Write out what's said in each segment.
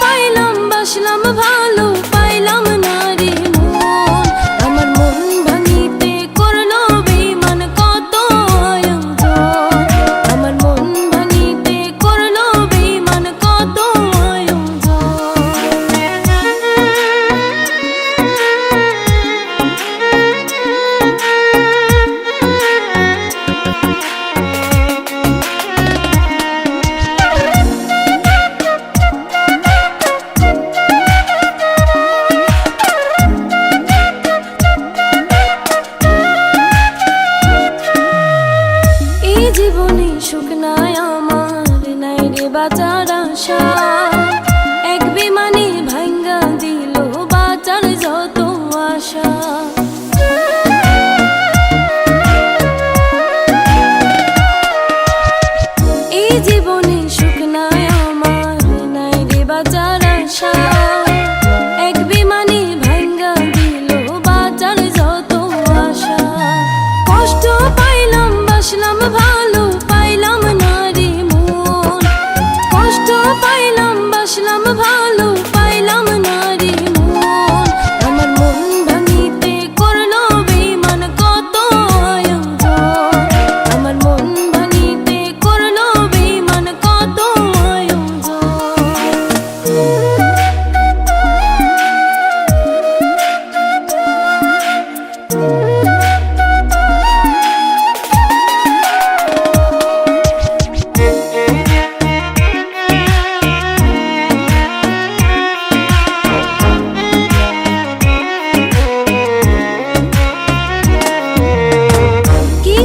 পাইলাম বাসলাম ভাই বাঁচার আশা। এক বিমানে ভাঙ্গা দিল বাঁচার যত আশা।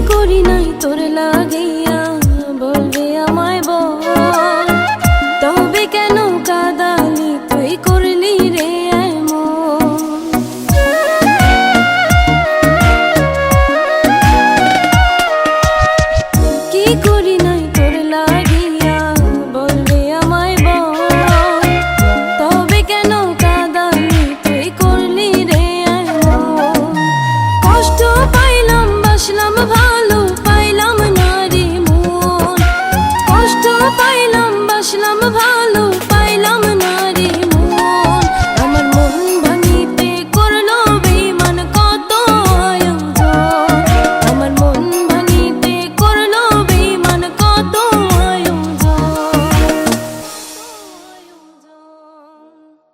করি নাই তোর লাগে upon